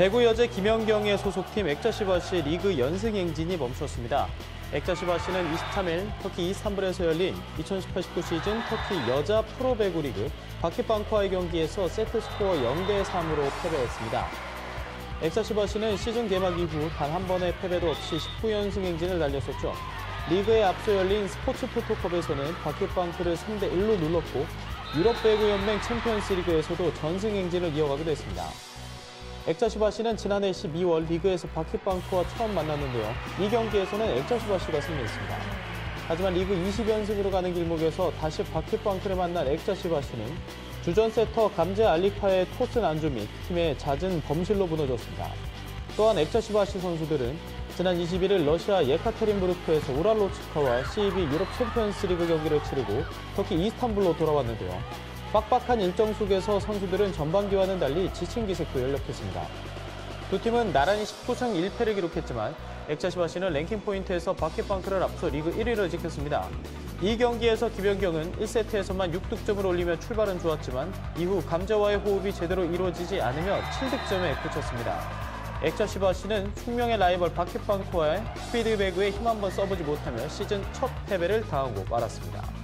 배구 여제 김연경의 소속팀 액자시바시 리그 연승 행진이 멈췄습니다. 액자시바시는 23일 터키 이스탄불에서 열린 2018-19 시즌 터키 여자 프로배구 리그 바키방코와의 경기에서 세트 스코어 0대 3으로 패배했습니다. 엑사시바시는 시즌 개막 이후 단 한 번의 패배도 없이 19연승 행진을 달렸었죠. 리그에 앞서 열린 스포츠 토토컵에서는 바퀴방크를 3대 1로 눌렀고 유럽 배구 연맹 챔피언스 리그에서도 전승 행진을 이어가기도 했습니다. 엑자시바시는 지난해 12월 리그에서 바퀴방크와 처음 만났는데요. 이 경기에서는 엑자시바시가 승리했습니다. 하지만 리그 20연승으로 가는 길목에서 다시 바퀴방크를 만난 엑자시바시는 주전 세터 감제 알리카의 토스 난조 및 팀의 잦은 범실로 무너졌습니다. 또한 엑자시바시 선수들은 지난 21일 러시아 예카테린부르크에서 우랄로츠카와 CEB 유럽 챔피언스 리그 경기를 치르고 터키 이스탄불로 돌아왔는데요. 빡빡한 일정 속에서 선수들은 전반기와는 달리 지친 기색도 연력했습니다. 두 팀은 나란히 19승 1패를 기록했지만 엑자시바시는 랭킹 포인트에서 바퀴방크를 앞서 리그 1위를 지켰습니다. 이 경기에서 김연경은 1세트에서만 6득점을 올리며 출발은 좋았지만 이후 감자와의 호흡이 제대로 이루어지지 않으며 7득점에 그쳤습니다. 엑자시바시는 숙명의 라이벌 바퀴방크와의 스피드 배구에 힘 한번 써보지 못하며 시즌 첫 패배를 당하고 말았습니다.